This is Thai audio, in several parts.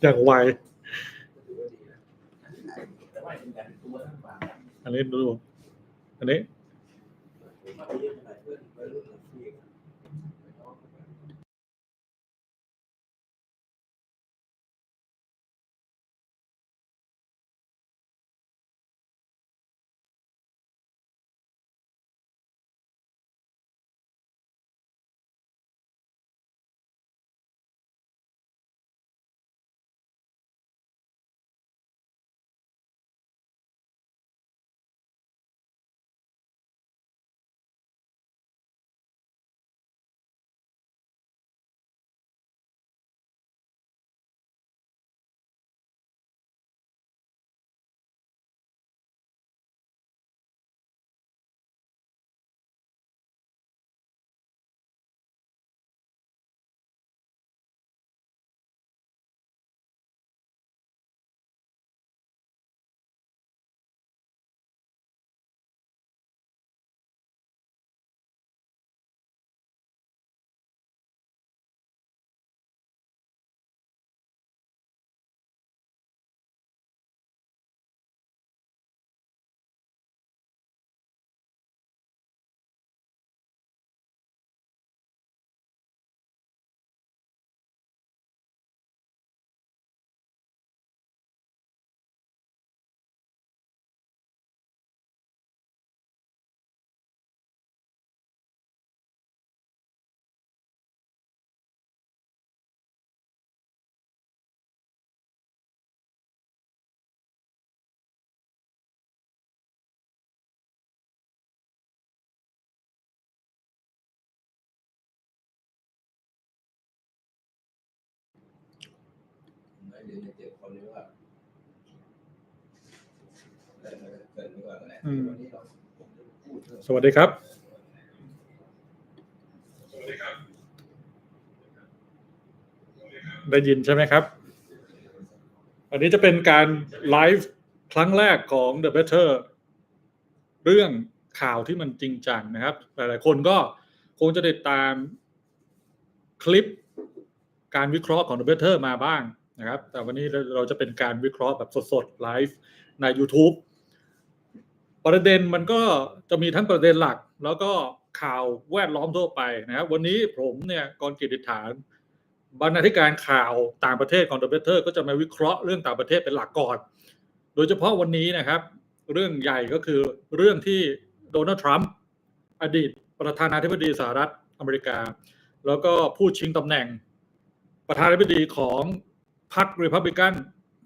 อย่างไว อันนี้ดู อันนี้ อืมสวัสดีครับ ได้ยินใช่ไหมครับ อันนี้จะเป็นการไลฟ์ครั้งแรกของ The Better เรื่องข่าวที่มันจริงจังนะครับ หลายๆคนก็คงจะติดตามคลิปการวิเคราะห์ของ The Better มาบ้าง นะครับ แต่วันนี้เราจะเป็นการวิเคราะห์แบบสดๆไลฟ์ใน YouTube ประเด็นมันก็จะมีทั้งประเด็นหลัก แล้วก็ข่าวแวดล้อมทั่วไปนะครับ วันนี้ผมเนี่ยกรกิติฐานบรรณาธิการข่าวต่างประเทศของ The Better ก็จะมาวิเคราะห์เรื่องต่างประเทศเป็นหลักก่อน โดยเฉพาะวันนี้นะครับ เรื่องใหญ่ก็คือเรื่องที่โดนัลด์ทรัมป์อดีตประธานาธิบดีสหรัฐอเมริกา แล้วก็ผู้ชิงตำแหน่งประธานาธิบดีของ พรรครีพับลิกัน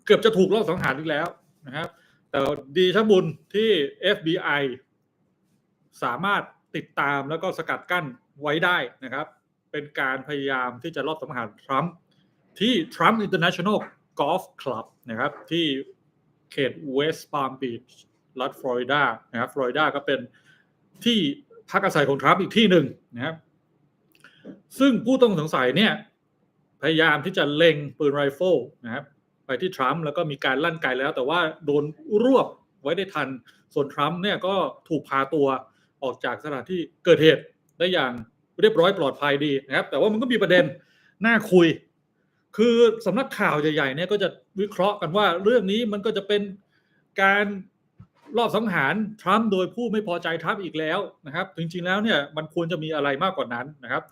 เกือบจะถูกลอบสังหารอีกแล้วนะครับ แต่ดีทั้งบุญที่ FBI สามารถติดตามแล้วก็สกัดกั้นไว้ได้นะครับ เป็นการพยายามที่จะรอบสังหารทรัมป์ที่ Trump International Golf Club นะครับ ที่เขต West Palm Beach รัฐฟลอริดานะครับฟลอริดาก็เป็นที่พักอาศัยของทรัมป์อีกที่หนึ่งนะครับ ซึ่งผู้ต้องสงสัยเนี่ย พยายามที่จะเล็งปืนไรเฟิลนะครับไปที่ทรัมป์แล้วก็มีการลั่นไกแล้ว แต่ว่าโดนรวบไว้ได้ทัน ส่วนทรัมป์เนี่ยก็ถูกพาตัวออกจากสถานที่เกิดเหตุได้อย่างเรียบร้อยปลอดภัยดีนะครับ แต่ว่ามันก็มีประเด็นน่าคุย คือสำนักข่าวใหญ่ๆเนี่ยก็จะวิเคราะห์กันว่าเรื่องนี้มันก็จะเป็นการรอบสังหารทรัมป์โดยผู้ไม่พอใจทรัมป์อีกแล้วนะครับจริงๆแล้วเนี่ยมันควรจะมีอะไรมากกว่านั้นนะครับ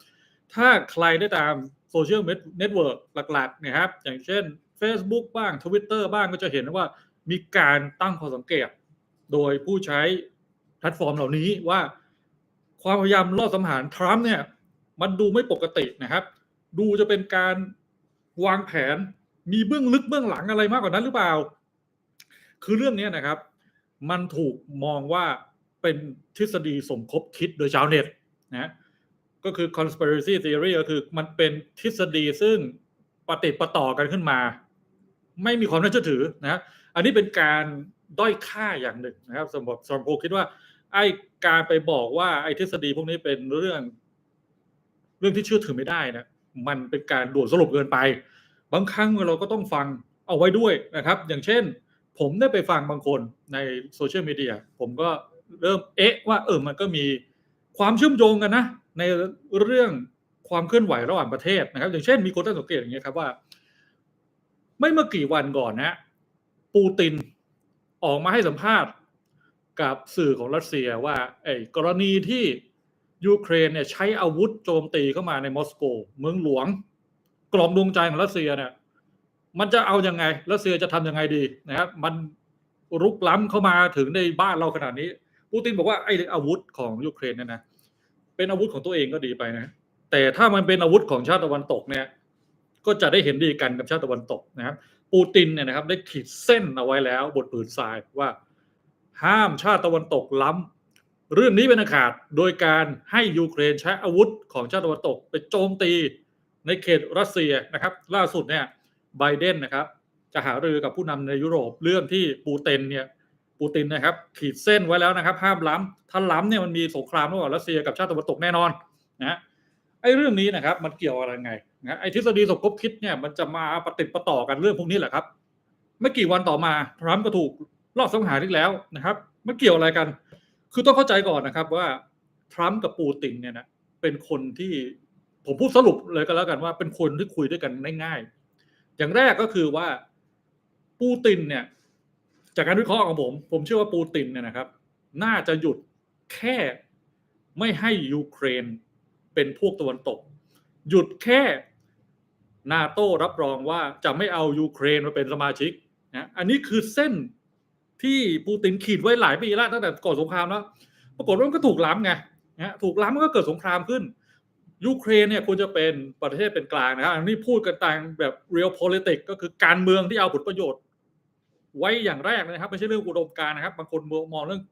ถ้าใครได้ตาม โซเชียลเน็ตเวิร์กหลักๆนะครับ อย่างเช่น Facebook บ้าง Twitter บ้างก็จะเห็นว่ามีการตั้งข้อสังเกต โดยผู้ใช้แพลตฟอร์มเหล่านี้ว่าความพยายามล่อสังหารทรัมป์เนี่ยมันดูไม่ปกตินะครับ ดูจะเป็นการวางแผนมีเบื้องลึกเบื้องหลังอะไรมากกว่านั้นหรือเปล่า คือเรื่องนี้นะครับ มันถูกมองว่าเป็นทฤษฎีสมคบคิดโดยชาวเน็ตนะ ก็คือ conspiracy theory ก็คือมันเป็นทฤษฎีซึ่งปฏิประต่อกันขึ้นมา ไม่มีความน่าเชื่อถือนะอันนี้เป็นการด้อยค่าอย่างหนึ่งนะครับสำหรับสำหรับผมคิดว่า ไอ้การไปบอกว่าไอ้ทฤษฎีพวกนี้เป็นเรื่อง เรื่องที่เชื่อถือไม่ได้นะมันเป็นการด่วนสรุปเกินไป บางครั้งเราก็ต้องฟังเอาไว้ด้วยนะครับ อย่างเช่น ผมได้ไปฟังบางคนในโซเชียลมีเดียผมก็เริ่มเอ๊ะว่าเออมันก็มีความเชื่อมโยงกันนะ ในเรื่องความเคลื่อนไหวระหว่างประเทศนะครับ อย่างเช่นมีคนตั้งสังเกตอย่างนี้ยครับว่า ไม่เมื่อกี่วันก่อนนะปูตินออกมาให้สัมภาษณ์กับสื่อของรัสเซียว่าไอ้กรณีที่ยูเครนเนี่ยใช้อาวุธโจมตีเข้ามาในมอสโก เมืองหลวง กล่อมดวงใจของรัสเซียเนี่ยมันจะเอายังไงรัสเซียจะทำยังไงดีนะครับ มันรุกล้ำเข้ามาถึงในบ้านเราขนาดนี้ปูตินบอกว่าไอ้อาวุธของยูเครนเนี่ยนะ เป็นอาวุธของตัวเองก็ดีไปนะ แต่ถ้ามันเป็นอาวุธของชาติตะวันตกเนี่ย ก็จะได้เห็นดีกันกับชาติตะวันตกนะครับ ปูตินเนี่ยนะครับ ได้ขีดเส้นเอาไว้แล้วบนผืนทรายว่า ห้ามชาติตะวันตกล้ำเรื่องนี้เป็นอันขาดโดยการให้ยูเครนใช้อาวุธของชาติตะวันตก ไปโจมตีในเขตรัสเซียนะครับ ล่าสุดเนี่ยไบเดนนะครับ จะหารือกับผู้นำในยุโรปเรื่องที่ปูตินเนี่ย ปูตินนะครับ ขีดเส้นไว้แล้วนะครับ ห้ามล้ำถ้าล้ำเนี่ยมันมีสงครามระหว่างรัสเซียกับชาติตะวันตกแน่นอนนะไอ้เรื่องนี้นะครับ มันเกี่ยวอะไรไงนะไอ้ทฤษฎีสมคบคิดเนี่ยมันจะมาปฏิดปต่อกันเรื่องพวกนี้แหละครับไม่กี่วันต่อมาทรัมป์ก็ถูกลอบสังหารอีกแล้วนะครับมันเกี่ยวอะไรกัน คือต้องเข้าใจก่อนนะครับว่าทรัมป์กับปูตินเนี่ยนะเป็นคนที่ผมพูดสรุปเลยก็แล้วกันว่าเป็นคนที่คุยด้วยกันง่ายๆอย่างแรกก็คือว่าปูตินเนี่ย จากการวิเคราะห์ของผม ผมเชื่อว่าปูตินเนี่ยนะครับ น่าจะหยุดแค่ไม่ให้ยูเครนเป็นพวกตะวันตก หยุดแค่นาโต้รับรองว่าจะไม่เอายูเครนมาเป็นสมาชิกนะอันนี้คือเส้นที่ปูตินขีดไว้หลายปีแล้วตั้งแต่ก่อนสงครามแล้วปรากฏว่ามันก็ถูกล้ำไงนะถูกล้ำมันก็เกิดสงครามขึ้นยูเครนเนี่ยควรจะเป็นประเทศเป็นกลางนะครับอันนี้พูดกันต่างแบบ real politics ก็คือการเมืองที่เอาผลประโยชน์ ไว้อย่างแรกนะครับไม่ใช่เรื่องอุดมการนะครับบางคนมองเรื่อง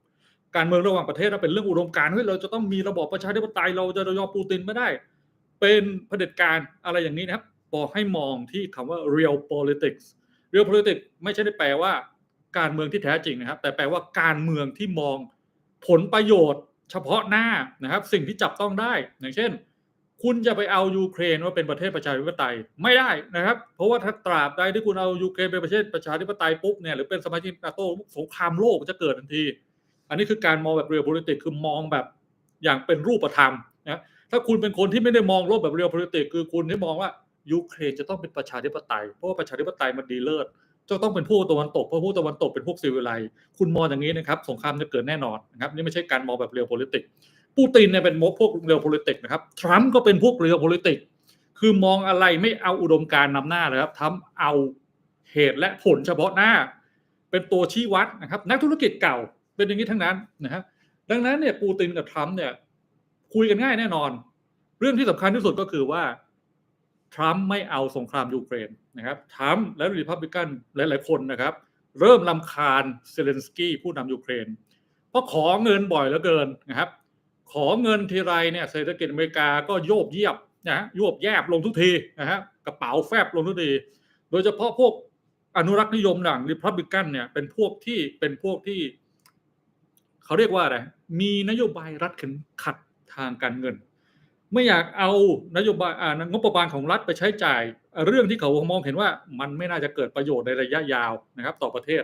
การเมืองระหว่างประเทศว่าเป็นเรื่องอุดมการเฮ้ยเราจะต้องมีระบอบประชาธิปไตยเราจะยอมปูตินไม่ได้ เป็นเผด็จการอะไรอย่างนี้นะครับบอกให้มองที่คำว่า real politics real politics ไม่ใช่ได้แปลว่าการเมืองที่แท้จริงนะครับ แต่แปลว่าการเมืองที่มองผลประโยชน์ เฉพาะหน้านะครับ สิ่งที่จับต้องได้ อย่างเช่น คุณจะไปเอายูเครนว่าเป็นประเทศประชาธิปไตยไม่ได้นะครับ เพราะว่าถ้าตราบใดที่คุณเอายูเครนเป็นประเทศประชาธิปไตยปุ๊บเนี่ยหรือเป็นสมาชิกนาโต้สงครามโลกจะเกิดทันที อันนี้คือการมองแบบเรียล politics คือมองแบบอย่างเป็นรูปธรรมนะถ้าคุณเป็นคนที่ไม่ได้มองโลกแบบเรียล politics คือคุณที่มองว่ายูเครนจะต้องเป็นประชาธิปไตย เพราะว่าประชาธิปไตยมันดีเลิศจะต้องเป็นพวกตะวันตกเพราะพวกตะวันตกเป็นพวกซิวิไลคุณมองอย่างนี้นะครับสงครามจะเกิดแน่นอนนะครับนี่ไม่ใช่การมองแบบเรียล politics ปูตินเนี่ยเป็นมพวกเรียล politics นะครับ ทรัมป์ก็เป็นพวกเรียล politics คือมองอะไรไม่เอาอุดมการณ์นำหน้าเลยครับทำเอาเหตุและผลเฉพาะหน้า เป็นตัวชี้วัดนะครับ นักธุรกิจเก่าเป็นอย่างนี้ทั้งนั้นนะครับดังนั้นเนี่ยปูตินกับทรัมป์เนี่ยคุยกันง่ายแน่นอน เรื่องที่สำคัญที่สุดก็คือว่าทรัมป์ไม่เอาสงครามยูเครนนะครับทรัมป์และรีพับลิกันหลาย ๆ คนนะครับ เริ่มลำคาญเซเลนสกี้ผู้นำยูเครนเพราะขอเงินบ่อยเหลือเกินนะครับ ขอเงินทีไรเนี่ยเศรษฐกิจอเมริกาก็โยบเยียบนะฮะโยบแยบลงทุกทีนะฮะกระเป๋าแฟบลงทุกที โดยเฉพาะพวกอนุรักษ์นิยมหลังริพับลิกันเนี่ยเป็นพวกที่เป็นพวกที่เขาเรียกว่าอะไรมีนโยบายรัฐเข็นขัดทางการเงิน ไม่อยากเอานโยบายงบประมาณของรัฐไปใช้จ่าย เรื่องที่เขามองเห็นว่ามันไม่น่าจะเกิดประโยชน์ในระยะยาวนะครับ ต่อประเทศ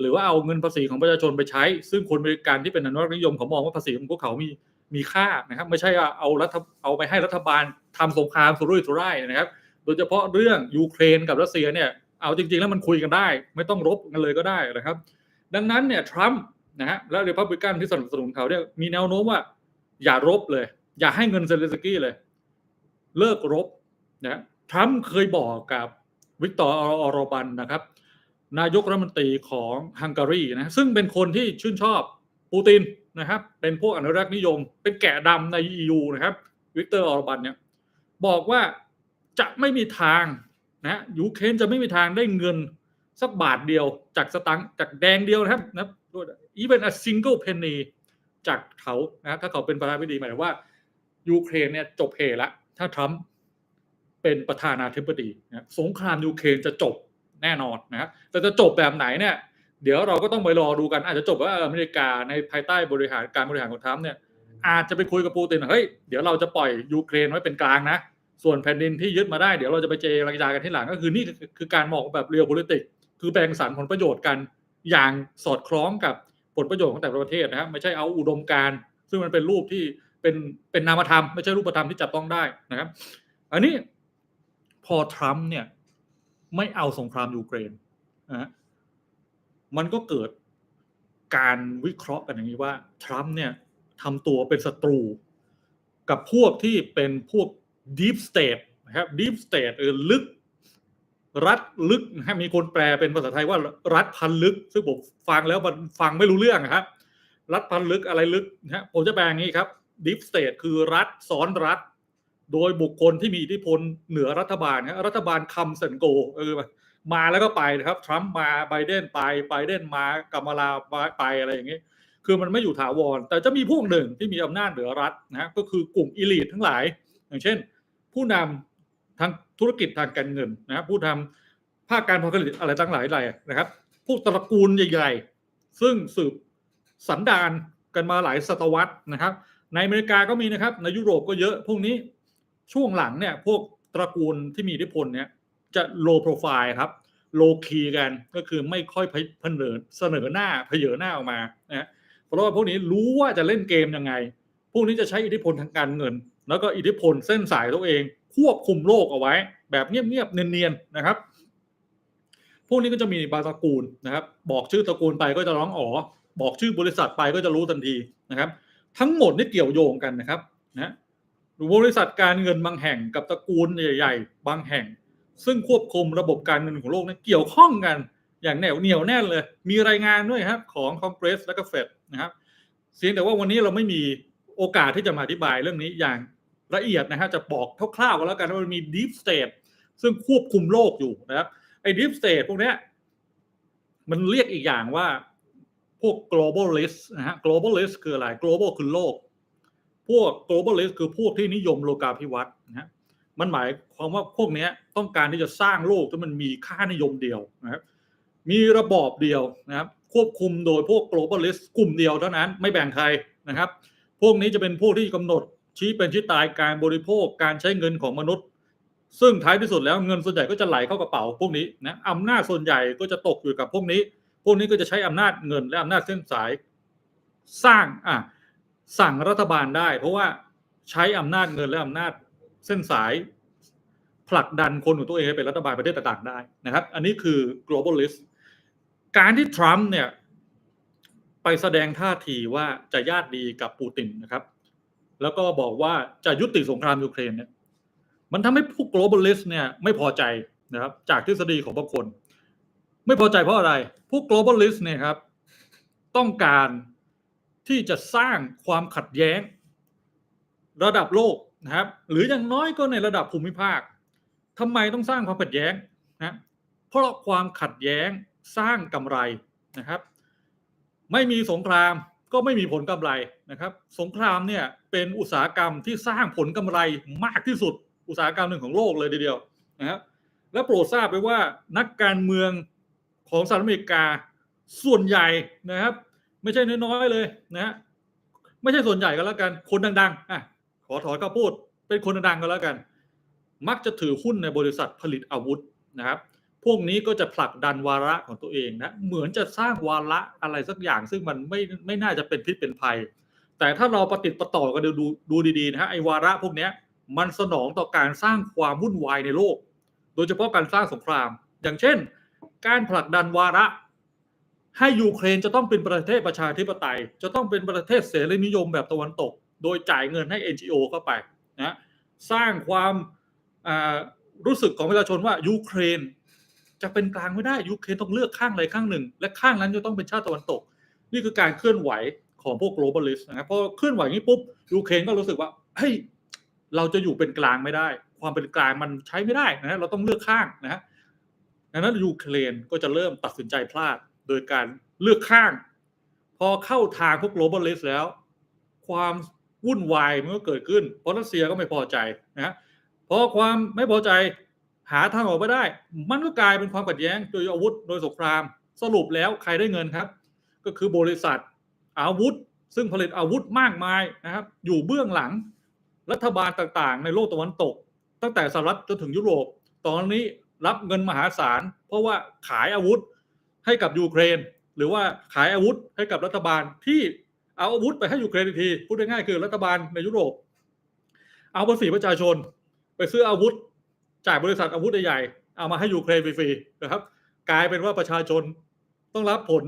หรือว่าเอาเงินภาษีของประชาชนไปใช้ ซึ่งคนบริการที่เป็นอนุรักษ์นิยมเขามองว่าภาษีของพวกเขามีมีค่านะครับ ไม่ใช่เอารัฐเอาไปให้รัฐบาลทำสงครามสุรุ่ยสุร่ายนะครับ โดยเฉพาะเรื่องยูเครนกับรัสเซียเนี่ยเอาจริง ๆ แล้วมันคุยกันได้ ไม่ต้องรบกันเลยก็ได้นะครับ ดังนั้นเนี่ยทรัมป์นะฮะและรีพับลิกันที่สนับสนุนเขาเนี่ยมีแนวโน้มว่า อย่ารบเลย อย่าให้เงินเซเลสกี้เลย เลิกรบนะทรัมป์เคยบอกกับวิกตอร์ออรบันนะครับ นายกรัฐมนตรีของฮังการีนะซึ่งเป็นคนที่ชื่นชอบปูตินนะครับ เป็นพวกอนุรักษ์นิยม เป็นแกะดำใน EU นะครับ วิกเตอร์ออร์บันเนี่ยบอกว่าจะไม่มีทางนะยูเครนจะไม่มีทางได้เงินสักบาทเดียวจากสตังจากแดงเดียวนะครับนะ even a single penny จากเขานะถ้าเขาเป็นประธานาธิบดีหมายถึงว่ายูเครนเนี่ยจบเหละถ้าทรัมป์เป็นประธานาธิบดีนะสงครามยูเครนจะจบ แน่นอนนะครับแต่จะจบแบบไหนเนี่ยเดี๋ยวเราก็ต้องไปรอดูกันอาจจะจบว่าอเมริกาในภายใต้บริหารการบริหารของทรัมป์เนี่ยอาจจะไปคุยกับปูตินเฮ้ยเดี๋ยวเราจะปล่อยยูเครนไว้เป็นกลางนะ ส่วนแผ่นดินที่ยึดมาได้เดี๋ยวเราจะไปเจรจากันที่หลังก็คือนี่คือการมองแบบเรียล politics คือแบ่งสรรผลประโยชน์กันอย่างสอดคล้องกับผลประโยชน์ของแต่ละประเทศนะครับไม่ใช่เอาอุดมการ์ซึ่งมันเป็นรูปที่เป็นเป็นนามธรรม ไม่ใช่รูปธรรมที่จับต้องได้นะครับ อันนี้พอทรัมป์เนี่ย ไม่เอาสงครามยูเครนนะฮะมันก็เกิดการวิเคราะห์กันอย่างนี้ว่าทรัมป์เนี่ยทำตัวเป็นศัตรู กับพวกที่เป็นพวก deep state นะครับ deep state เออลึก รัฐลึกนะมีคนแปลเป็นภาษาไทยว่ารัฐพันลึก ซึ่งผมฟังแล้วมันฟังไม่รู้เรื่องนะครับ รัฐพันลึกอะไรลึกนะฮะผมจะแปลอย่างนี้ครับ deep state คือรัฐซ้อนรัฐ โดยบุคคลที่มีอิทธิพลเหนือรัฐบาลนะรัฐบาลคัมสันโกเออมาแล้วก็ไปนะครับทรัมป์มาไบเดนไปไบเดนมากามาลาไปอะไรอย่างนี้คือมันไม่อยู่ถาวร แต่จะมีพวกหนึ่งที่มีอำนาจเหนือรัฐนะก็คือกลุ่มอิลิททั้งหลาย อย่างเช่น ผู้นำทางธุรกิจทางการเงินนะผู้ทำภาคการผลิตอะไรตั้งหลายหลายนะครับพวกตระกูลใหญ่ ๆ ซึ่งสืบสันดานกันมาหลายศตวรรษนะครับ ในอเมริกาก็มีนะครับ ในยุโรปก็เยอะพวกนี้ ช่วงหลังเนี่ยพวกตระกูลที่มีอิทธิพลเนี่ยจะโลโปรไฟล์ครับโลคีกันก็คือไม่ค่อยเผนเสนอหน้าเผยหน้าออกมานะเพราะว่าพวกนี้รู้ว่าจะเล่นเกมยังไง พวกนี้จะใช้อิทธิพลทางการเงิน แล้วก็อิทธิพลเส้นสายตัวเอง ควบคุมโลกเอาไว้ แบบเงียบๆเนียนๆนะครับ พวกนี้ก็จะมีบางตระกูลนะครับ บอกชื่อตระกูลไปก็จะร้องอ๋อบอกชื่อบริษัทไปก็จะรู้ทันทีนะครับ ทั้งหมดนี่เกี่ยวโยงกันนะครับนะ หรือบริษัทการเงินบางแห่งกับตระกูลใหญ่ๆ บางแห่ง ซึ่งควบคุมระบบการเงินของโลกนั้นเกี่ยวข้องกันอย่างแนวเหนียวแน่นเลย มีรายงานด้วยครับของคอนเกรสและก็เฟดนะครับเสียงแต่ว่าวันนี้เราไม่มีโอกาสที่จะมาอธิบายเรื่องนี้อย่างละเอียดนะฮะจะบอกคร่าวๆกันแล้วกันว่ามันมี deep state ซึ่งควบคุมโลกอยู่นะครับไอ้ deep state พวกนี้มันเรียกอีกอย่างว่าพวก globalist นะฮะ globalist คืออะไร global คือโลก พวก globalist คือพวกที่นิยมโลกาภิวัตน์นะฮะมันหมายความว่าพวกนี้ต้องการที่จะสร้างโลกที่มันมีค่านิยมเดียวนะครับมีระบอบเดียวนะครับควบคุมโดยพวก globalist กลุ่มเดียวเท่านั้นไม่แบ่งใครนะครับ พวกนี้จะเป็นพวกที่กำหนดชี้เป็นชี้ตายการบริโภคการใช้เงินของมนุษย์ ซึ่งท้ายที่สุดแล้วเงินส่วนใหญ่ก็จะไหลเข้ากระเป๋าพวกนี้นะอำนาจส่วนใหญ่ก็จะตกอยู่กับพวกนี้ พวกนี้ก็จะใช้อำนาจเงินและอำนาจเส้นสายสร้างอะ สั่งรัฐบาลได้ เพราะว่าใช้อำนาจเงินและอำนาจเส้นสายผลักดันคนของตัวเองให้เป็นรัฐบาลประเทศต่างๆได้นะครับ อันนี้คือ globalist การที่ทรัมป์เนี่ยไปแสดงท่าทีว่าจะญาติดีกับปูตินนะครับ แล้วก็บอกว่าจะยุติสงครามยูเครนเนี่ยมันทำให้พวก globalist เนี่ยไม่พอใจนะครับ จากทฤษฎีของบางคน ไม่พอใจเพราะอะไร พวก globalist เนี่ยครับ ต้องการ ที่จะสร้างความขัดแย้ง ระดับโลกนะครับ หรืออย่างน้อยก็ในระดับภูมิภาคทำไมต้องสร้างความขัดแย้งนะเพราะความขัดแย้งสร้างกำไรนะครับ ไม่มีสงครามก็ไม่มีผลกำไรนะครับ สงครามเนี่ยเป็นอุตสาหกรรมที่สร้างผลกำไรมากที่สุด อุตสาหกรรมหนึ่งของโลกเลยทีเดียวนะครับและโปรดทราบไปว่านักการเมืองของสหรัฐอเมริกาส่วนใหญ่นะครับ ไม่ใช่น้อยๆเลยนะฮะไม่ใช่ส่วนใหญ่ก็แล้วกัน คนดังๆอะขอถอนก็พูด เป็นคนดังๆก็แล้วกัน มักจะถือหุ้นในบริษัทผลิตอาวุธนะครับ พวกนี้ก็จะผลักดันวาระของตัวเองนะเหมือนจะสร้างวาระอะไรสักอย่าง ซึ่งมันไม่ไม่น่าจะเป็นพิษเป็นภัย แต่ถ้าเราปฏิติดประต่อกันดูดูดูดีๆนะฮะไอ้วาระพวกนี้มันสนองต่อการสร้างความวุ่นวายในโลก โดยเฉพาะการสร้างสงคราม อย่างเช่น การผลักดันวาระ ให้ยูเครนจะต้องเป็นประเทศประชาธิปไตย จะต้องเป็นประเทศเสรีนิยมแบบตะวันตก โดยจ่ายเงินให้ NGO เข้าไปนะสร้างความรู้สึกของประชาชนว่ายูเครน จะเป็นกลางไม่ได้ยูเครนต้องเลือกข้างใดข้างหนึ่ง และข้างนั้นจะต้องเป็นชาติตะวันตก นี่คือการเคลื่อนไหวของพวก globalist นะครับพอเคลื่อนไหวนี้ปุ๊บยูเครนก็รู้สึกว่าเฮ้ยเราจะอยู่เป็นกลางไม่ได้ ความเป็นกลางมันใช้ไม่ได้นะเราต้องเลือกข้างนะฮะดังนั้นยูเครนก็จะเริ่มตัดสินใจพลาด โดยการเลือกข้าง พอเข้าทางพวก globalist แล้ว ความวุ่นวายมันก็เกิดขึ้น เพราะรัสเซียก็ไม่พอใจนะฮะพอความไม่พอใจหาทางออกไม่ได้ มันก็กลายเป็นความขัดแย้งโดยอาวุธโดยสงคราม สรุปแล้วใครได้เงินครับ ก็คือบริษัทอาวุธ ซึ่งผลิตอาวุธมากมายนะครับ อยู่เบื้องหลังรัฐบาลต่างๆ ในโลกตะวันตก ตั้งแต่สหรัฐจนถึงยุโรป ตอนนี้รับเงินมหาศาล เพราะว่าขายอาวุธ ให้กับยูเครน หรือว่าขายอาวุธให้กับรัฐบาลที่เอาอาวุธไปให้ยูเครนทีพูดง่ายๆคือรัฐบาลในยุโรป เอาภาษีประชาชน ไปซื้ออาวุธจ่ากบริษัทอาวุธใหญ่เอามาให้ยูเครนฟรีๆนะครับ กลายเป็นว่าประชาชนต้องรับผล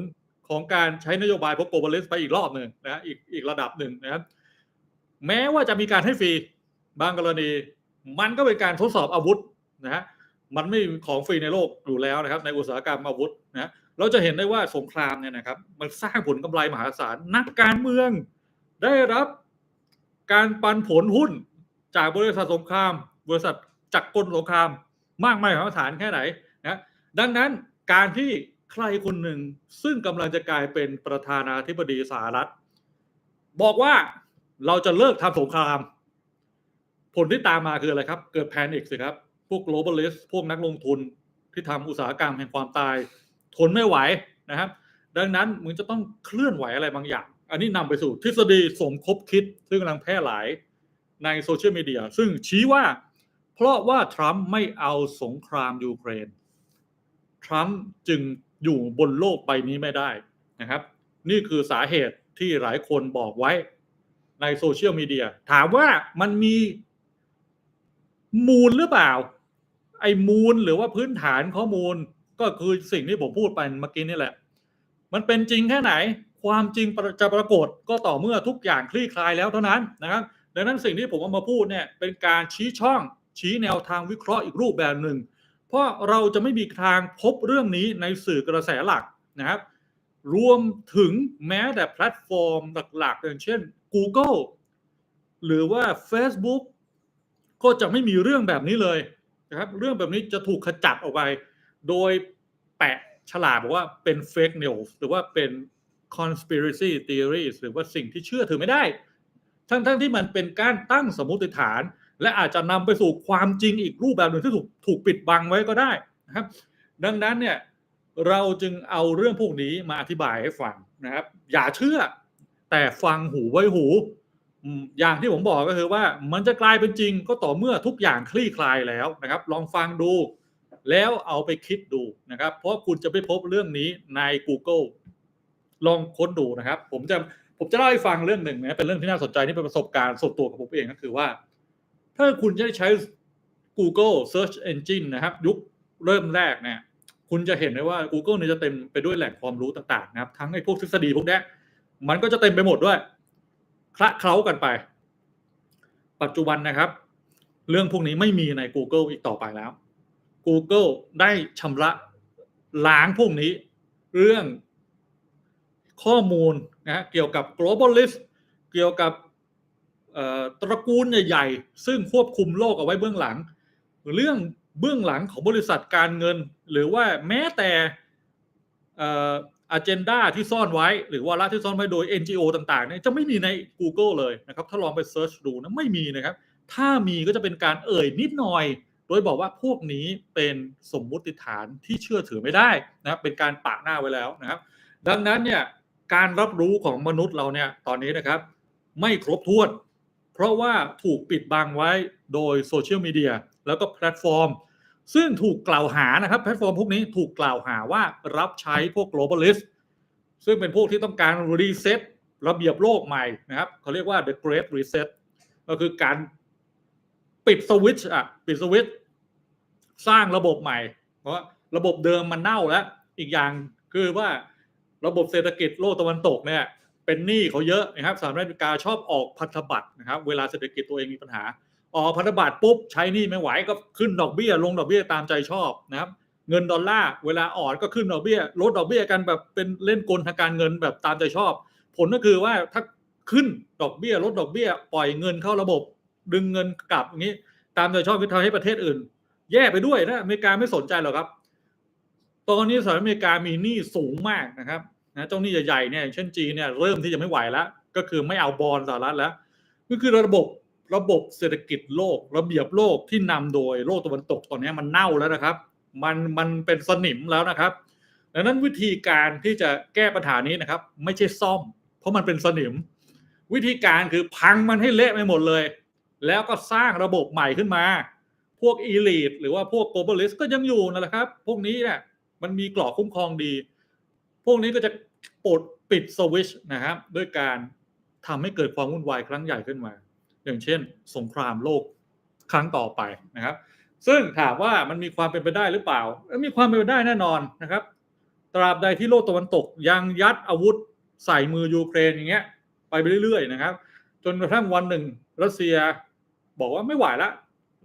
ของการใช้นโยบายพวกโกลบอลิสไปอีกรอบหนึ่งนะอีกอีกระดับหนึ่งนะครับแม้ว่าจะมีการให้ฟรีบางกรณี มันก็เป็นการทดสอบอาวุธนะฮะ มันไม่มีของฟรีในโลกอยู่แล้วนะครับ ในอุตสาหกรรมอาวุธนะเราจะเห็นได้ว่าสงครามเนี่ยนะครับ มันสร้างผลกำไรมหาศาลนักการเมือง ได้รับการปันผลหุ้นจากบริษัทสงคราม บริษัทจักรกลสงคราม มากมายมหาศาลแค่ไหนนะดังนั้นการที่ใครคนหนึ่งซึ่งกำลังจะกลายเป็นประธานาธิบดีสหรัฐ บอกว่าเราจะเลิกทำสงคราม ผลที่ตามมาคืออะไรครับ เกิดแพนิคสิครับ พวก globalist พวกนักลงทุนที่ทำอุตสาหกรรมแห่งความตาย ทนไม่ไหวนะครับ ดังนั้นมึงจะต้องเคลื่อนไหวอะไรบางอย่าง อันนี้นำไปสู่ทฤษฎีสมคบคิด ซึ่งกำลังแพร่หลายในโซเชียลมีเดียซึ่งชี้ว่า เพราะว่าทรัมป์ไม่เอาสงครามยูเครนทรัมป์จึงอยู่บนโลกใบนี้ไม่ได้นะครับ นี่คือสาเหตุที่หลายคนบอกไว้ในโซเชียลมีเดียถามว่ามันมีมูลหรือเปล่า ไอ้มูลหรือว่าพื้นฐานข้อมูลก็คือสิ่งที่ผมพูดไปเมื่อกี้นี่แหละ มันเป็นจริงแค่ไหน ความจริงจะปรากฏก็ต่อเมื่อทุกอย่างคลี่คลายแล้วเท่านั้นนะครับดังนั้นสิ่งที่ผมเอามาพูดเนี่ยเป็นการชี้ช่องชี้แนวทางวิเคราะห์อีกรูปแบบหนึ่ง เพราะเราจะไม่มีทางพบเรื่องนี้ในสื่อกระแสหลักนะครับ รวมถึงแม้แต่แพลตฟอร์มหลักๆอย่างเช่น Google หรือว่า Facebook ก็จะไม่มีเรื่องแบบนี้เลย นะครับเรื่องแบบนี้จะถูกขจัดออกไปโดยแปะฉลากบอกว่าเป็น fake news หรือว่าเป็น conspiracy theories หรือว่าสิ่งที่เชื่อถือไม่ได้ ทั้งๆที่มันเป็นการตั้งสมมติฐาน และอาจจะนำไปสู่ความจริงอีกรูปแบบหนึ่งที่ถูกถูกปิดบังไว้ก็ได้นะครับ ดังนั้นเนี่ยเราจึงเอาเรื่องพวกนี้มาอธิบายให้ฟังนะครับ อย่าเชื่อ แต่ฟังหูไว้หู อย่างที่ผมบอกก็คือว่ามันจะกลายเป็นจริงก็ต่อเมื่อทุกอย่างคลี่คลายแล้วนะครับ ลองฟังดู แล้วเอาไปคิดดูนะครับ เพราะคุณจะไปพบเรื่องนี้ใน Google ลองค้นดูนะครับ ผมจะผมจะเล่าให้ฟังเรื่องหนึ่งนะเป็นเรื่องที่น่าสนใจนี่เป็นประสบการณ์ส่วนตัวของผมเองก็คือว่า ถ้าคุณจะใช้ Google Search Engine นะครับ ยุคเริ่มแรกเนี่ยคุณจะเห็นได้ว่า Google เนี่ยจะเต็มไปด้วยแหล่งความรู้ต่างๆนะครับ ทั้งไอ้พวกทฤษฎีพวกนี้มันก็จะเต็มไปหมดด้วย คละเคล้ากันไป ปัจจุบันนะครับ เรื่องพวกนี้ไม่มีใน Google อีกต่อไปแล้ว Google ได้ชำระล้างพวกนี้ เรื่องข้อมูลนะเกี่ยวกับ globalist เกี่ยวกับตระกูลใหญ่ๆ ซึ่งควบคุมโลกเอาไว้เบื้องหลัง เรื่องเบื้องหลังของบริษัทการเงิน หรือว่าแม้แต่ อันเจนดาที่ซ่อนไว้ หรือว่าละที่ซ่อนไว้โดย NGO ต่างๆเนี่ยจะไม่มีใน Google เลยนะครับ ถ้าลองไปเซิร์ชดูนะไม่มีนะครับ ถ้ามีก็จะเป็นการเอ่ยนิดหน่อย โดยบอกว่าพวกนี้เป็นสมมุติฐานที่เชื่อถือไม่ได้นะครับเป็นการปะหน้าไว้แล้วนะครับ ดังนั้นเนี่ยการรับรู้ของมนุษย์เราเนี่ยตอนนี้นะครับ ไม่ครบถ้วน เพราะว่าถูกปิดบังไว้โดยโซเชียลมีเดียแล้วก็แพลตฟอร์ม ซึ่งถูกกล่าวหานะครับแพลตฟอร์มพวกนี้ถูกกล่าวหาว่ารับใช้พวก globalist ซึ่งเป็นพวกที่ต้องการรีเซ็ตระเบียบโลกใหม่นะครับเขาเรียกว่า the great reset ก็คือการปิดสวิตช์อะปิดสวิตช์สร้างระบบใหม่ เพราะระบบเดิมมันเน่าแล้ว อีกอย่างคือว่าระบบเศรษฐกิจโลกตะวันตกเนี่ยเป็นหนี้เขาเยอะนะครับสหรัฐอเมริกาชอบออกพันธบัตรนะครับ เวลาเศรษฐกิจตัวเองมีปัญหา ออกพันธบัตรปุ๊บใช้หนี้ไม่ไหวก็ขึ้นดอกเบี้ย ลงดอกเบี้ยตามใจชอบนะครับเงินดอลลาร์เวลาอ่อนก็ขึ้นดอกเบี้ย ลดดอกเบี้ยกันแบบเป็นเล่นกลทางการเงินแบบตามใจชอบ ผลก็คือว่าถ้าขึ้นดอกเบี้ย ลดดอกเบี้ย ปล่อยเงินเข้าระบบ ดึงเงินกลับอย่างนี้ ตามใจชอบก็ทำให้ประเทศอื่น แย่ไปด้วยนะอเมริกาไม่สนใจหรอกครับ ตอนนี้สหรัฐอเมริกามีหนี้สูงมากนะครับนะเจ้าหนี้ใหญ่ๆเนี่ยเช่นจีนเนี่ยเริ่มที่จะไม่ไหวแล้วก็คือไม่เอาบอลสหรัฐแล้วก็คือระบบ ระบบเศรษฐกิจโลก ระเบียบโลกที่นำโดยโลกตะวันตกตอนนี้มันเน่าแล้วนะครับ มันมันเป็นสนิมแล้วนะครับดังนั้นวิธีการที่จะแก้ปัญหานี้นะครับ ไม่ใช่ซ่อม เพราะมันเป็นสนิม วิธีการคือพังมันให้เละไปหมดเลย แล้วก็สร้างระบบใหม่ขึ้นมา พวกอีลิทหรือว่าพวกโกลบอลิสก็ยังอยู่นั่นแหละครับ พวกนี้เนี่ยมันมีกรอบคุ้มครองดี พวกนี้ก็จะปลดปิดสวิชนะครับด้วยการทำให้เกิดความวุ่นวายครั้งใหญ่ขึ้นมา อย่างเช่น สงครามโลกครั้งต่อไปนะครับ ซึ่งถามว่ามันมีความเป็นไปได้หรือเปล่า มีความเป็นไปได้แน่นอนนะครับ ตราบใดที่โลกตะวันตกยังยัดอาวุธใส่มือยูเครนอย่างเงี้ยไปไปเรื่อยๆนะครับ จนกระทั่งวันหนึ่งรัสเซียบอกว่าไม่ไหวละ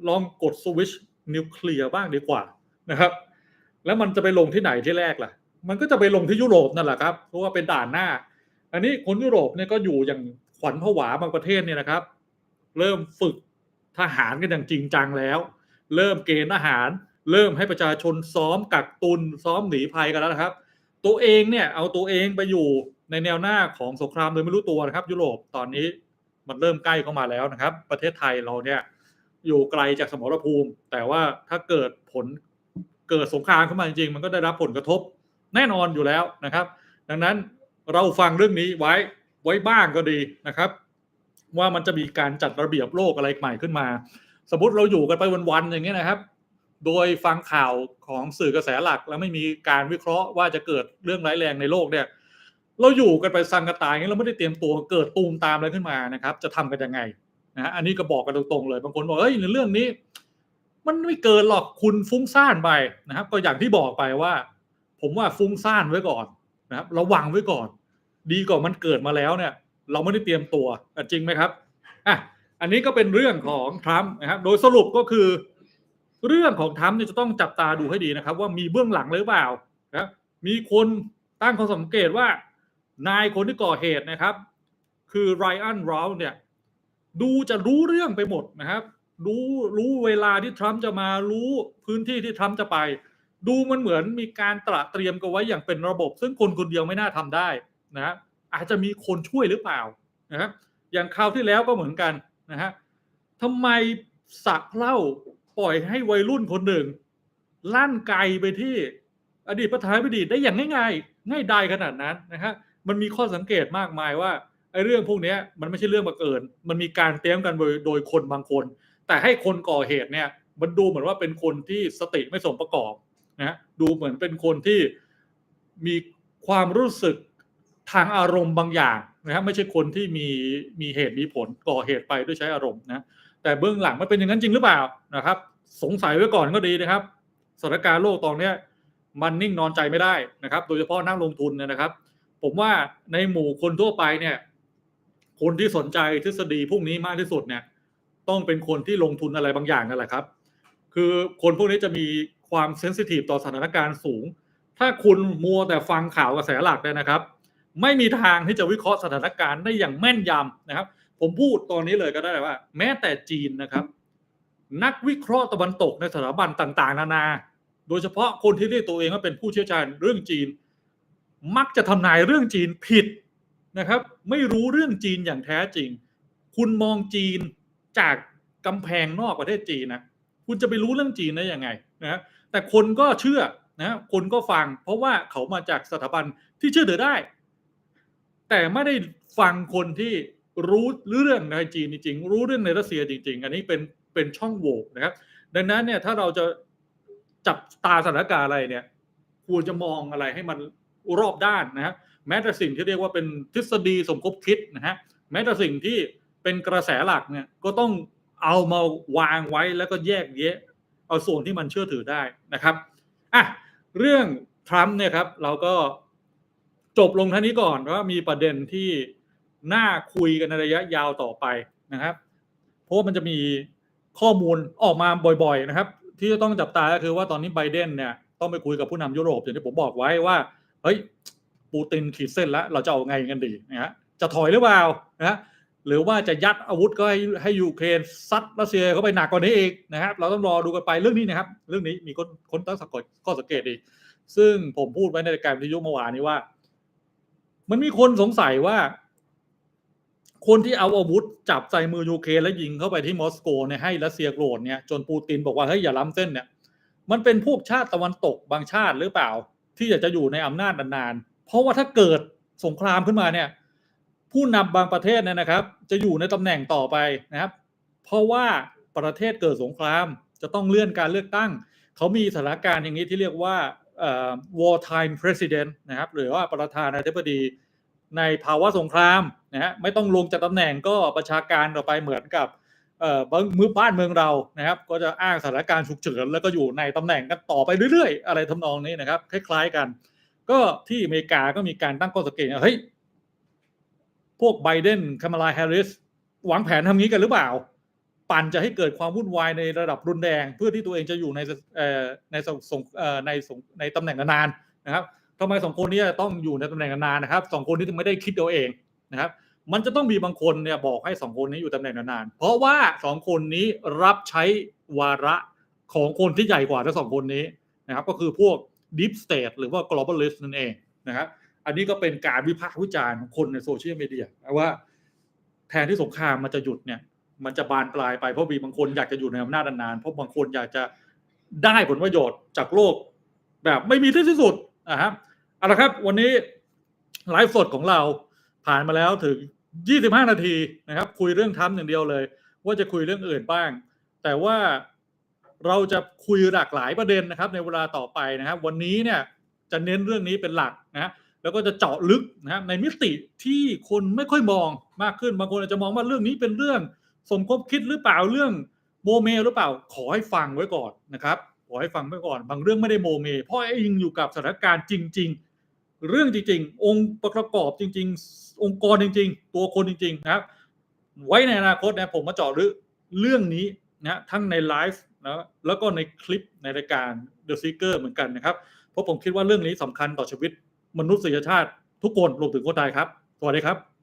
ลองกดสวิชนิวเคลียร์บ้างดีกว่านะครับ แล้วมันจะไปลงที่ไหนที่แรกล่ะ มันก็จะไปลงที่ยุโรปนั่นแหละครับเพราะว่าเป็นด่านหน้า อันนี้คนยุโรปเนี่ยก็อยู่อย่างขวัญผวาบางประเทศเนี่ยนะครับ เริ่มฝึกทหารกันอย่างจริงจังแล้ว เริ่มเกณฑ์ทหาร เริ่มให้ประชาชนซ้อมกักตุนซ้อมหนีภัยกันแล้วนะครับ ตัวเองเนี่ยเอาตัวเองไปอยู่ในแนวหน้าของสงครามโดยไม่รู้ตัวนะครับ ยุโรปตอนนี้มันเริ่มใกล้เข้ามาแล้วนะครับ ประเทศไทยเราเนี่ยอยู่ไกลจากสมรภูมิ แต่ว่าถ้าเกิดผลเกิดสงครามเข้ามาจริงๆ มันก็ได้รับผลกระทบแน่นอนอยู่แล้วนะครับ ดังนั้นเราฟังเรื่องนี้ไว้ไว้บ้างก็ดีนะครับ ว่ามันจะมีการจัดระเบียบโลกอะไรใหม่ขึ้นมา สมมติเราอยู่กันไปวันๆอย่างเงี้ยนะครับ โดยฟังข่าวของสื่อกระแสหลัก แล้วไม่มีการวิเคราะห์ว่าจะเกิดเรื่องร้ายแรงในโลกเนี่ยเราอยู่กันไปสังกะตายอย่างเงี้ยเราไม่ได้เตรียมตัวเกิดตูมตามอะไรขึ้นมานะครับ จะทำกันยังไงนะฮะอันนี้ก็บอกกันตรงๆเลยบางคนบอกเฮ้ยในเรื่องนี้ มันไม่เกินหรอกคุณฟุ้งซ่านไปนะครับ ก็อย่างที่บอกไปว่า ผมว่าฟุ้งซ่านไว้ก่อนนะครับ ระวังไว้ก่อน ดีกว่ามันเกิดมาแล้วเนี่ย เราไม่ได้เตรียมตัวจริงไหมครับอะอันนี้ก็เป็นเรื่องของทรัมป์นะครับโดยสรุปก็คือ เรื่องของทรัมป์เนี่ยจะต้องจับตาดูให้ดีนะครับ ว่ามีเบื้องหลังหรือเปล่านะมีคนตั้งข้อสังเกตว่านายคนที่ก่อเหตุนะครับ คือไรอันราเนี่ยดูจะรู้เรื่องไปหมดนะครับ รู้รู้เวลาที่ทรัมป์จะมารู้พื้นที่ที่ทรัมป์จะไป ดูมันเหมือนมีการตระเตรียมกันไว้อย่างเป็นระบบ ซึ่งคนคนเดียวไม่น่าทำได้นะ อาจจะมีคนช่วยหรือเปล่านะครับอย่างคราวที่แล้วก็เหมือนกันนะฮะทำไมสักเล่าปล่อยให้วัยรุ่นคนหนึ่ง ลั่นไกลไปที่อดีตประธานาธิบดีได้อย่างง่าย ๆ ง่ายดายขนาดนั้นนะฮะมันมีข้อสังเกตมากมายว่าไอ้เรื่องพวกนี้มันไม่ใช่เรื่องบังเอิญ มันมีการเตรียมกันโดยโดยคนบางคน แต่ให้คนก่อเหตุเนี่ยมันดูเหมือนว่าเป็นคนที่สติไม่สมประกอบนะฮะดูเหมือนเป็นคนที่มีความรู้สึก ทางอารมณ์บางอย่างนะครับไม่ใช่คนที่มีมีเหตุมีผลก่อเหตุไปด้วยใช้อารมณ์นะแต่เบื้องหลังมันเป็นอย่างนั้นจริงหรือเปล่านะครับ สงสัยไว้ก่อนก็ดีนะครับสถานการณ์โลกตอนนี้มันนิ่งนอนใจไม่ได้นะครับ โดยเฉพาะนักลงทุนเนี่ยนะครับ ผมว่าในหมู่คนทั่วไปเนี่ยคนที่สนใจทฤษฎีพวกนี้มากที่สุดเนี่ย ต้องเป็นคนที่ลงทุนอะไรบางอย่างนั่นแหละครับ คือคนพวกนี้จะมีความเซนซิทีฟต่อสถานการณ์สูง ถ้าคุณมัวแต่ฟังข่าวกระแสหลักเนี่ยนะครับ ไม่มีทางที่จะวิเคราะห์สถานการณ์ได้อย่างแม่นยำนะครับ ผมพูดตอนนี้เลยก็ได้ว่า แม้แต่จีนนะครับ นักวิเคราะห์ตะวันตกในสถาบันต่าง ๆ นานา โดยเฉพาะคนที่เรียกตัวเองว่าเป็นผู้เชี่ยวชาญเรื่องจีน มักจะทำนายเรื่องจีนผิดนะครับ ไม่รู้เรื่องจีนอย่างแท้จริง คุณมองจีนจากกำแพงนอกประเทศจีนนะคุณจะไปรู้เรื่องจีนได้ยังไงนะแต่คนก็เชื่อนะคนก็ฟัง เพราะว่าเขามาจากสถาบันที่เชื่อถือได้ แต่ไม่ได้ฟังคนที่รู้เรื่องในจีนจริง รู้เรื่องในรัสเซียจริง ๆ อันนี้เป็นเป็นช่องโหว่นะครับ ดังนั้นเนี่ยถ้าเราจะจับตาสถานการณ์อะไรเนี่ย ควรจะมองอะไรให้มันรอบด้านนะฮะแม้แต่สิ่งที่เรียกว่าเป็นทฤษฎีสมคบคิดนะฮะแม้แต่สิ่งที่เป็นกระแสหลักเนี่ยก็ต้องเอามาวางไว้แล้วก็แยกแยะ เอาส่วนที่มันเชื่อถือได้นะครับอะเรื่องทรัมป์เนี่ยครับเราก็ จบลงท่านี้ก่อนว่ามีประเด็นที่น่าคุยกันในระยะยาวต่อไปนะครับเพราะมันจะมีข้อมูลออกมาบ่อยๆนะครับ ที่จะต้องจับตาก็คือว่าตอนนี้ไบเดนเนี่ยต้องไปคุยกับผู้นำยุโรปอย่างที่ผมบอกไว้ว่าเฮ้ยปูตินขีดเส้นแล้วเราจะเอาไงกันดีนะฮะจะถอยหรือเปล่านะฮะหรือว่าจะยัดอาวุธก็ให้ให้ยูเครนซัดรัสเซียเข้าไปหนักกว่านี้อีกนะครับ เราต้องรอดูกันไปเรื่องนี้นะครับ เรื่องนี้มีคนคนตั้งสกข้อสังเกตอีกซึ่งผมพูดไว้ในรายการวิทยุเมื่อวานนี้ว่า มันมีคนสงสัยว่า คนที่เอาอาวุธจับใส่มือยูเครนแล้วยิงเข้าไปที่มอสโกเนี่ยให้รัสเซียโกรธเนี่ยจนปูตินบอกว่าเฮ้ยอย่าล้ำเส้นเนี่ยมันเป็นพวกชาติตะวันตกบางชาติหรือเปล่า ที่อยากจะอยู่ในอำนาจนานๆ เพราะว่าถ้าเกิดสงครามขึ้นมาเนี่ย ผู้นำบางประเทศเนี่ยนะครับ จะอยู่ในตำแหน่งต่อไปนะครับ เพราะว่าประเทศเกิดสงครามจะต้องเลื่อนการเลือกตั้ง เขามีสถานการณ์อย่างนี้ที่เรียกว่า war time president นะครับหรือว่าประธานาธิบดีในภาวะสงครามนะฮะไม่ต้องลงจากตำแหน่งก็ประชาการต่อไปเหมือนกับเอ่อมือบ้านเมืองเรานะครับ ก็จะอ้างสถานการณ์ฉุกเฉินแล้วก็อยู่ในตำแหน่งกันต่อไปเรื่อยๆ อะไรทำนองนี้นะครับ คล้ายๆกัน ก็ที่อเมริกาก็มีการตั้งข้อสังเกตเฮ้ยพวกไบเดนคามาลาแฮร์ริสวังแผนทำงี้กันหรือเปล่า ปั่นจะให้เกิดความวุ่นวายในระดับรุนแรงเพื่อที่ตัวเองจะอยู่ในในสงสงในสงในตำแหน่งนานๆนะครับทำไมสองคนนี้ต้องอยู่ในตำแหน่งนานๆนะครับสองคนนี้ไม่ได้คิดเอาเองนะครับ มันจะต้องมีบางคนเนี่ยบอกให้สองคนนี้อยู่ตำแหน่งนานๆเพราะว่าสองคนนี้รับใช้วาระของคนที่ใหญ่กว่าทั้งสองคนนี้นะครับ ก็คือพวก deep state หรือว่า globalist นั่นเองนะครับอันนี้ก็เป็นการวิพากษ์วิจารณ์ของคนในโซเชียลมีเดียว่าแทนที่สงครามมันจะหยุดเนี่ย มันจะบานปลายไปเพราะมีบางคนอยากจะอยู่ในอำนาจนานๆเพราะบางคนอยากจะได้ผลประโยชน์จากโลก แบบไม่มีที่สุดนะครับเอาละครับ วันนี้ไลฟ์สดของเราผ่านมาแล้วถึง 25 นาทีนะครับ คุยเรื่องทรัมป์อย่างเดียวเลย ว่าจะคุยเรื่องอื่นบ้าง แต่ว่าเราจะคุยหลากหลายประเด็นนะครับ ในเวลาต่อไปนะครับ วันนี้เนี่ยจะเน้นเรื่องนี้เป็นหลักนะแล้วก็จะเจาะลึกนะครับในมิติที่คนไม่ค่อยมองมากขึ้นบางคนอาจจะมองว่าเรื่องนี้เป็นเรื่อง สมคบคิดหรือเปล่าเรื่องโมเมหรือเปล่าขอให้ฟังไว้ก่อนนะครับขอให้ฟังไว้ก่อน บางเรื่องไม่ได้โมเม เพราะอิงอยู่กับสถานการณ์จริง ๆ เรื่องจริง ๆ องค์ประกอบจริง ๆ องค์กรจริง ๆ ตัวคนจริง ๆ นะครับ ไว้ในอนาคตนะผมมาเจาะลึกเรื่องนี้นะทั้งในไลฟ์นะแล้วก็ในคลิปในรายการ The Seeker เหมือนกันนะครับ เพราะผมคิดว่าเรื่องนี้สำคัญต่อชีวิตมนุษยชาติทุกคนรวมถึงคนไทยครับ สวัสดีครับ